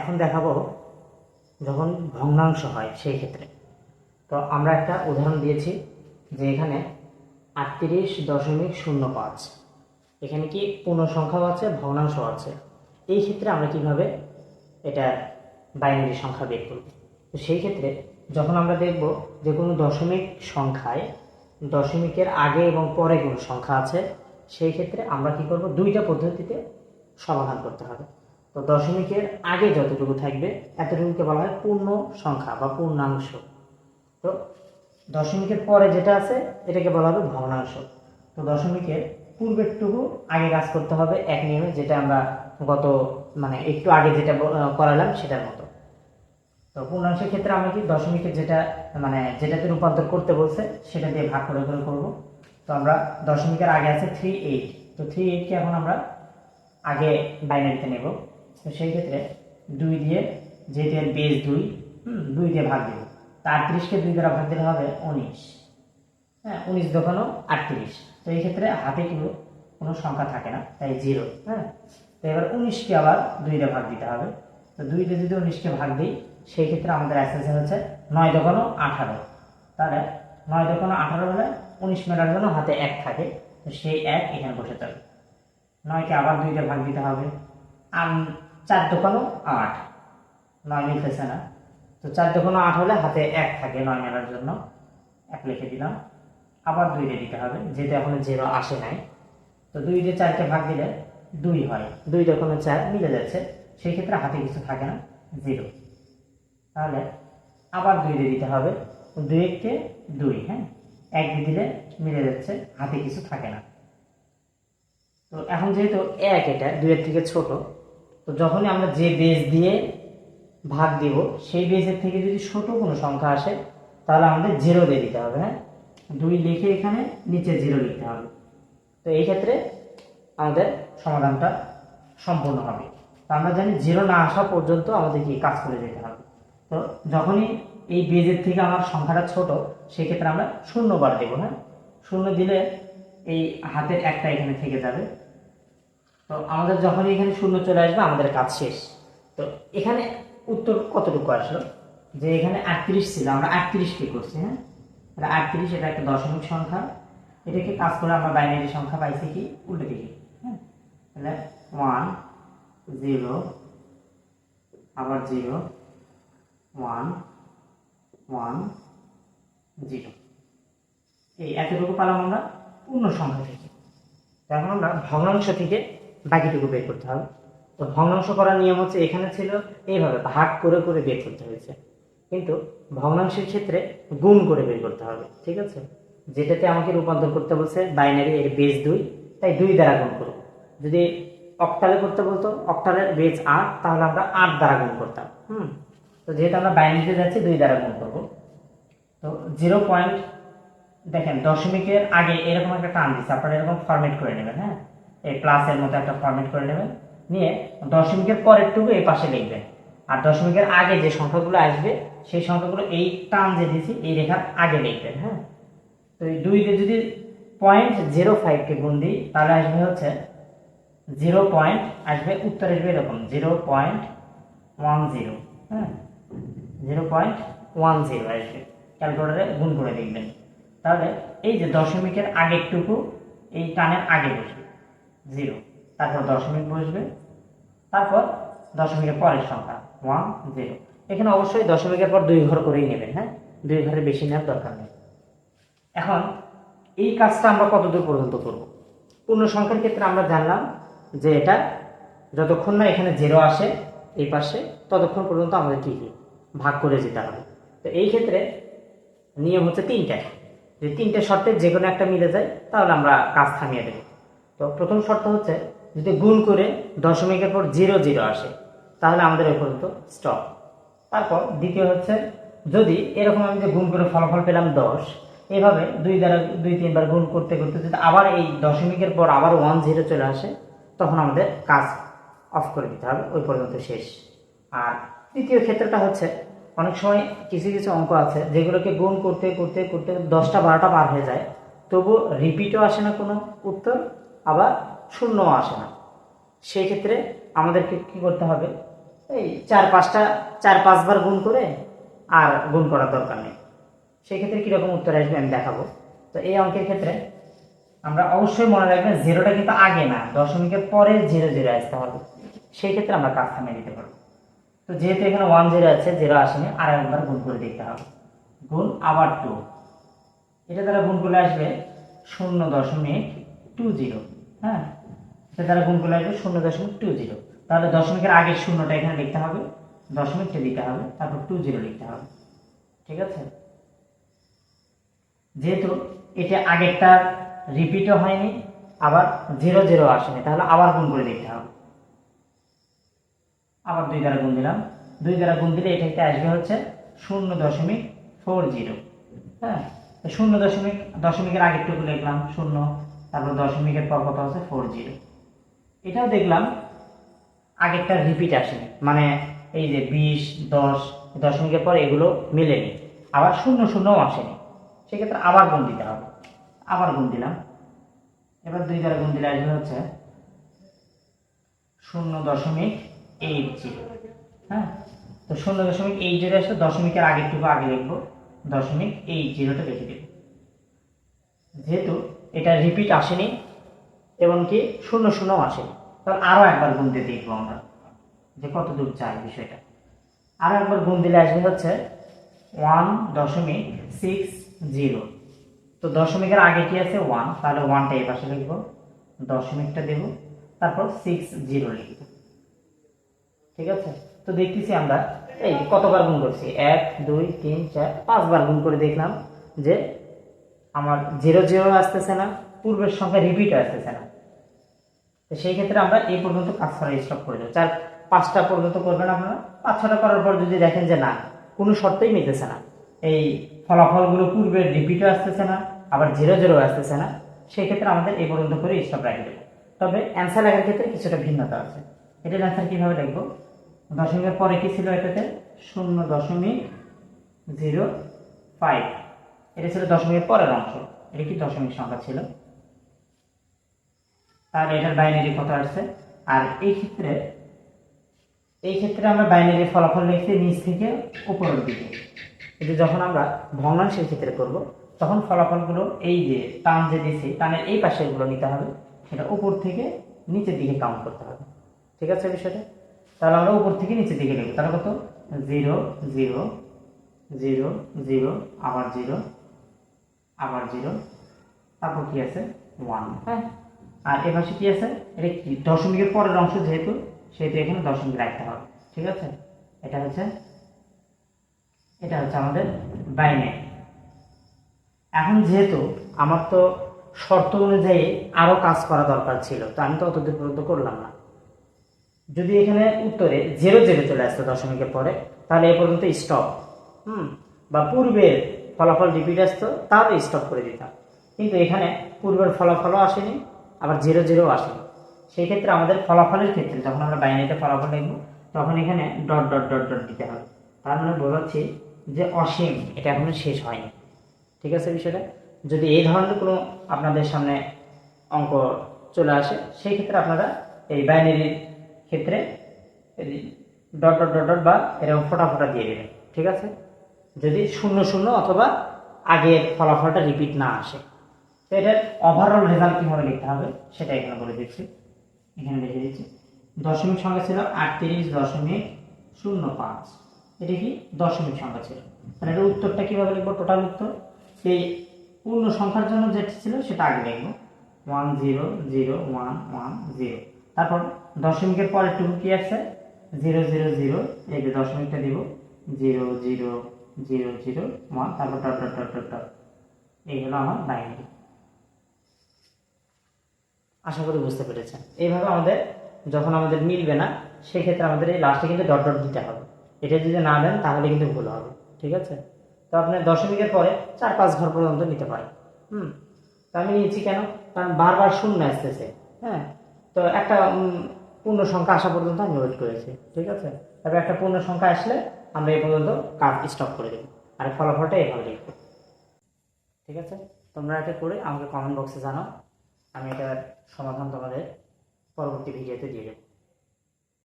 এখন দেখাবো যখন ভগ্নাংশ হয় সেই ক্ষেত্রে। তো আমরা একটা উদাহরণ দিয়েছি যে এখানে আটত্রিশ দশমিক শূন্য পাঁচ। এখানে কি পূর্ণ সংখ্যাও আছে ভগ্নাংশ আছে। এই ক্ষেত্রে আমরা কীভাবে এটা বাইনারি সংখ্যা বের করব? তো সেই ক্ষেত্রে যখন আমরা দেখব যে কোনো দশমিক সংখ্যায় দশমিকের আগে এবং পরে কোনো সংখ্যা আছে, সেই ক্ষেত্রে আমরা কি করব? দুইটা পদ্ধতিতে সমাধান করতে হবে। তো দশমিকের আগে যতটুকু থাকবে, এতটুকুকে বলা হয় পূর্ণ সংখ্যা বা পূর্ণাংশ। তো দশমিকের পরে যেটা আছে, এটাকে বলা হবে ভগ্নাংশ। তো দশমিকের পূর্বেরটুকু আগে কাজ করতে হবে এক নিয়মে, যেটা আমরা গত মানে একটু আগে যেটা করালাম সেটার মতো। তো পূর্ণাংশের ক্ষেত্রে আমরা কি দশমিকের যেটা মানে যেটাতে রূপান্তর করতে বলছে, সেটা দিয়ে ভাগ করে করে করব। তো আমরা দশমিকের আগে আছে থ্রি এইট তো থ্রি এইটকে এখন আমরা আগে বাইনারিতে নেব। তো সেই ক্ষেত্রে দুই দিয়ে যেহেতু এর বেস দুই দুই দিয়ে ভাগ দেব। তা আটত্রিশকে দুই দ্বারা ভাগ দিলে হবে উনিশ। হ্যাঁ উনিশ দোকানো আটত্রিশ। তো এই ক্ষেত্রে হাতে কিন্তু কোনো সংখ্যা থাকে না, তাই জিরো হ্যাঁ। তো এবার উনিশকে আবার দুই দিয়ে ভাগ দিতে হবে। তো দুই দিয়ে যদি উনিশকে ভাগ দিই, সেই ক্ষেত্রে আমাদের অ্যাসেসে হচ্ছে নয় দোকানো আঠারো। তাহলে নয় দোকানো আঠারো হলে উনিশ মেটার জন্য হাতে এক থাকে, তো সেই এক এখানে বসে যাবে নয়কে আবার দুই দিয়ে ভাগ দিতে হবে। আর চার দোকানো আট। নয় মিলতেছে না। তো চার দোকানো আট হলে হাতে এক থাকে নয় মেলার জন্য। এক লিখে দিলাম। আবার দুই দিয়ে দিতে হবে, যেহেতু এখনও জিরো আসে নাই। তো দুই দিয়ে চারকে ভাগ দিলে দুই হয়। দুই দোকানো চার মিলে যাচ্ছে। সেই ক্ষেত্রে হাতে কিছু থাকে না, জিরো। তাহলে আবার দুই দিয়ে দিতে হবে। দুই এককে দুই হ্যাঁ? এক দিয়ে দিলে মিলে যাচ্ছে, হাতে কিছু থাকে না। তো এখন যেহেতু এক, এটা দুইয়ের থেকে ছোট তো যখনই আমরা যে বেজ দিয়ে ভাগ দিব, সেই বেজের থেকে যদি ছোট কোনো সংখ্যা আসে, তাহলে আমাদের জিরো দিয়ে দিতে হবে হ্যাঁ? দুই লিখে এখানে নিচে জিরো লিখতে হবে। তো এই ক্ষেত্রে আমাদের সমাধানটা সম্পূর্ণ হবে। তো আমরা জানি জিরো না আসা পর্যন্ত আমাদের কি কাজ করে যেতে হবে। তো যখনই এই বেজের থেকে আমার সংখ্যাটা ছোট, সেক্ষেত্রে আমরা শূন্য বার দেবো হ্যাঁ? শূন্য দিলে এই হাতের একটা এখানে থেকে যাবে। তো আমাদের যখনই এখানে শূন্য চলে আসবে, আমাদের কাজ শেষ। তো এখানে উত্তর কতটুকু আসলো? যে এখানে আটত্রিশ ছিল, আমরা আটত্রিশকে করছি হ্যাঁ? আটত্রিশ এটা একটা দশমিক সংখ্যা। এটাকে কাজ করে আমরা বাইনারি সংখ্যা পাইছি কি? উল্টো দিকে হ্যাঁ? তাহলে ওয়ান জিরো আবার জিরো ওয়ান ওয়ান জিরো এই এতটুকু পেলাম আমরা পূর্ণ সংখ্যা থেকে। এখন আমরা ভগ্নাংশ থেকে বাকিটুকু বের করতে হবে। তো ভগ্নাংশ করার নিয়ম হচ্ছে এখানে ছিল এইভাবে ভাগ করে করে বের করতে হয়েছে। কিন্তু ভগ্নাংশের ক্ষেত্রে গুণ করে বের করতে হবে, ঠিক আছে? যেটাতে আমাকে রূপান্তর করতে বলছে বাইনারি এর বেজ দুই, তাই দুই দ্বারা গুণ করব। যদি অক্টালে করতে বলতো অক্টালের বেজ আট, তাহলে আমরা আট দ্বারা গুণ করতাম, হুম? তো যেহেতু আমরা বাইনারিতে যাচ্ছি, দুই দ্বারা গুণ করব। তো জিরো পয়েন্ট দেখেন দশমিকের আগে এরকম একটা টান দিচ্ছে, আপনারা এরকম ফরম্যাট করে নেবেন হ্যাঁ? এই প্লাসের মতো একটা ফরম্যাট করে নেবেন। নিয়ে দশমিকের পরেরটুকু এই পাশে লিখবেন। আর দশমিকের আগে যে সংখ্যাগুলো আসবে, সেই সংখ্যাগুলো এই টান যে দিয়েছি, এই রেখার আগে লিখবেন হ্যাঁ? তো এই দুইতে যদি পয়েন্ট জিরো ফাইভকে গুণ দিই, তাহলে আসবে হচ্ছে জিরো পয়েন্ট আসবে উত্তর আসবে এরকম জিরো পয়েন্ট ওয়ান জিরো হ্যাঁ? জিরো পয়েন্ট ওয়ান জিরো আসবে। ক্যালকুলেটারে গুণ করে দেখবেন তাহলে এই যে দশমিকের আগেরটুকু, এই টানের আগে বসবে। জিরো। তারপর দশমিক বসবে। তারপর দশমিকের পরের সংখ্যা ওয়ান জিরো এখানে অবশ্যই দশমিকের পর দুই ঘর করেই নেবেন হ্যাঁ? দুই ঘরে বেশি নেওয়ার দরকার নেই। এখন এই কাজটা আমরা কতদূর পর্যন্ত করব? পূর্ণ সংখ্যার ক্ষেত্রে আমরা জানলাম যে এটা যতক্ষণ না এখানে জিরো আসে এই পাশে, ততক্ষণ পর্যন্ত আমাদের কি কি ভাগ করে যেতে হবে। তো এই ক্ষেত্রে নিয়ম হচ্ছে তিনটা। যে তিনটে শর্তের যে কোনো একটা মিলে যায়, তাহলে আমরা কাজ থামিয়ে দেবো। তো প্রথম শর্ত হচ্ছে যদি গুণ করে দশমিকের পর জিরো জিরো আসে, তাহলে আমাদের ওই পর্যন্ত স্টপ তারপর দ্বিতীয় হচ্ছে, যদি এরকম আমি যে গুণ করে ফলাফল পেলাম দশ, এভাবে দুই দ্বারা দুই তিনবার গুণ করতে করতে যদি আবার এই দশমিকের পর আবার ওয়ান জিরো চলে আসে, তখন আমাদের কাজ অফ করে দিতে হবে, ওই পর্যন্ত শেষ। আর তৃতীয় ক্ষেত্রটা হচ্ছে, অনেক সময় কিছু কিছু অঙ্ক আছে যেগুলোকে গুণ করতে করতে করতে দশটা বারোটা পার হয়ে যায় তবু রিপিটও আসে না কোনো উত্তর। আবার শূন্যও আসে না। সেই ক্ষেত্রে আমাদেরকে কী করতে হবে? এই চার পাঁচটা, চার পাঁচবার গুণ করে আর গুণ করার দরকার নেই। সেই ক্ষেত্রে কীরকম উত্তর আসবে আমি দেখাবো। তো এই অঙ্কের ক্ষেত্রে আমরা অবশ্যই মনে রাখবেন জিরোটা কিন্তু আগে না, দশমিকের পরে জিরো জিরো আসতে হবে। সেই ক্ষেত্রে আমরা কাজ থামিয়ে দিতে পারব। তো যেহেতু এখানে ওয়ান জিরো আছে জিরো আসেনি আর একবার গুণ করে দেখতে হবে। গুণ আবার টু এটা দ্বারা গুণ করলে আসবে শূন্য দশমিক টু জিরো হ্যাঁ? এটা দ্বারা গুণ করলে আসবে শূন্য দশমিক টু জিরো তাহলে দশমিকের আগের শূন্যটা এখানে লিখতে হবে। দশমিকটা দিতে হবে, তারপর টু জিরো লিখতে হবে। ঠিক আছে? যেহেতু এটা আগেরটা রিপিটও হয়নি, আবার জিরো জিরো আসেনি, তাহলে আবার গুণ করে দেখতে হবে। আবার দুই দ্বারা গুণ দিলাম। দুই দ্বারা গুণ দিলে এটাতে আসবে হচ্ছে শূন্য দশমিক ফোর জিরো হ্যাঁ? শূন্য দশমিক, দশমিকের আগেরটুকু লিখলাম, শূন্য। তারপর দশমিকের পর কত আছে ফোর জিরো এটাও দেখলাম আগেরটা রিপিট আসেনি মানে এই যে বিশ, দশ, দশমিকের পর এগুলো মিলেনি। আবার শূন্য শূন্যও আসেনি। সেক্ষেত্রে আবার গুণ দিতে হবে। আবার গুণ দিলাম। এবার দুই দ্বারা গুণ দিলে আসবে হচ্ছে শূন্য দশমিক এইট জিরো হ্যাঁ? তো শূন্য দশমিক এইট জিরো আসলে দশমিকের আগেরটুকু আগে লিখব। দশমিক এইট জিরোটা রেখে দেব। যেহেতু এটা রিপিট আসেনি এবং কি শূন্য শূন্যও আসেনি। তাহলে আরও একবার গুণ দিয়ে দেখব আমরা যে কত দূর চাই বিষয়টা। আরও একবার গুণ দিলে আসবে হচ্ছে ওয়ান দশমিক সিক্স জিরো তো দশমিকের আগে কি আছে? ওয়ান তাহলে ওয়ানটা এই পাশে লিখব। দশমিকটা দেব। তারপর সিক্স জিরো লিখব। ঠিক আছে? তো দেখতেছি আমরা, এই কতবার গুণ করছি? এক, দুই, তিন, চার, পাঁচবার গুণ করে দেখলাম যে আমার জিরো জিরো আসতেছে না, পূর্বের সঙ্গে রিপিট আসতেছে না। তো সেই ক্ষেত্রে আমরা এই পর্যন্ত কাজ করা স্টপ করে দেবো। চার, পাঁচটা পর্যন্ত করবেন আপনারা। পাঁচ ছটা করার পর যদি দেখেন যে না, কোনো শর্তই মিলতেছে না। এই ফলাফলগুলো পূর্বের রিপিটও আসতেছে না, আবার জিরো জিরো আসতেছে না, সেই ক্ষেত্রে আমাদের এই পর্যন্ত করে স্টপ রাখে দেবো। তবে অ্যান্সার লেখার ক্ষেত্রে কিছুটা ভিন্নতা আছে। এটার অ্যান্সার কীভাবে লিখব দশমিকের পরে কি ছিল এটাতে? শূন্য দশমিক জিরো ফাইভ এটা ছিল দশমিকের পরের অংশ। এটা কি দশমিক সংখ্যা ছিল? তাহলে এটার বাইনারি কত আসছে? আর এই ক্ষেত্রে এই ক্ষেত্রে আমরা বাইনারি ফলাফল লিখছি নিচ থেকে উপরের দিকে। কিন্তু যখন আমরা ভগ্নাংশের ক্ষেত্রে করব, তখন ফলাফলগুলো এই যে টান যে দিছি, টানের এই পাশেগুলো নিতে হবে। সেটা উপর থেকে নিচের দিকে কাউন্ট করতে হবে। ঠিক আছে বিষয়টা? তাহলে আমরা উপর থেকে নিচের দিকে লিখব তাহলে কত? জিরো জিরো জিরো জিরো আবার জিরো আবার জিরো। তারপর কি আছে? ওয়ান হ্যাঁ। আর এ পাশে কি আছে? এটা কি? দশমিকের পরের অংশ যেহেতু সেহেতু এখানে দশমিক রাখতে হবে। ঠিক আছে? এটা হচ্ছে এটা হচ্ছে আমাদের বাইনারি এখন যেহেতু আমার তো শর্ত অনুযায়ী আরও কাজ করা দরকার ছিল তো আমি তো অতদূর পর্যন্ত করলাম না। যদি এখানে উত্তরে জিরো জিরো চলে আসতো দশমিকের পরে তাহলে এ পর্যন্ত স্টপ হুম? বা পূর্বের ফলাফল রিপিট আসতো তাহলে স্টপ করে দিতাম। কিন্তু এখানে পূর্বের ফলাফলও আসেনি, আবার জিরো জিরো আসেনি। সেই ক্ষেত্রে আমাদের ফলাফলের ক্ষেত্রে, যখন আমরা বাইনারিতে ফলাফল লিখব, তখন এখানে ডট ডট ডট ডট দিতে হবে। তার মানে বোঝাচ্ছি যে অসীম, এটা এখনও শেষ হয়নি। ঠিক আছে বিষয়টা? যদি এই ধরনের কোনো আপনাদের সামনে অঙ্ক চলে আসে, সেই ক্ষেত্রে আপনারা এই বাইনারির ক্ষেত্রে ডট ডট ডট ডট বা এরকম ফোটা ফোটা দিয়ে দেবেন। ঠিক আছে? যদি শূন্য শূন্য অথবা আগের ফলাফলটা রিপিট না আসে। তো এটার ওভারঅল রেজাল্ট কীভাবে লিখতে হবে সেটা এখানে বলে দিচ্ছি। এখানে লিখে দিচ্ছি, দশমিক সংখ্যা ছিল আটত্রিশ দশমিক শূন্য পাঁচ। এটা কি দশমিক সংখ্যা ছিল? তাহলে এটার উত্তরটা কীভাবে লিখব টোটাল উত্তর? সেই পূর্ণ সংখ্যার জন্য যেটা ছিল সেটা আগে লিখব। One zero zero one one zero তারপর দশমিকের পরের টুকু কি আছে? জিরো জিরো জিরো এই যে দশমিকটা দিব zero zero zero zero one, তারপর dot dot dot dot dot. এই হলো আমার বাইনারি। আশা করি বুঝতে পেরেছেন। এইভাবে আমাদের যখন আমাদের মিলবে না, সেক্ষেত্রে আমাদের এই লাস্টে কিন্তু ডট ডট দিতে হবে। এটা যদি না দেন, তাহলে কিন্তু ভুল হবে। ঠিক আছে? তো আপনি দশমিকের পরে চার, পাঁচ ঘর পর্যন্ত নিতে পারেন। হুম? তো আমি নিয়েছি কেন? কারণ বারবার শূন্য আসতেছে। হ্যাঁ? তো একটা পূর্ণ সংখ্যা আসা পর্যন্ত আমি ওয়েট করেছি। ঠিক আছে? তবে একটা পূর্ণ সংখ্যা আসলে আমরা এই পর্যন্ত কাজ স্টপ করে দেবো। আর ফলাফলটা এভাবে লিখব ঠিক আছে? তোমরা এটা করে আমাকে কমেন্ট বক্সে জানাও। আমি এটার সমাধান তোমাদের পরবর্তী ভিডিওতে দিয়ে দেবো।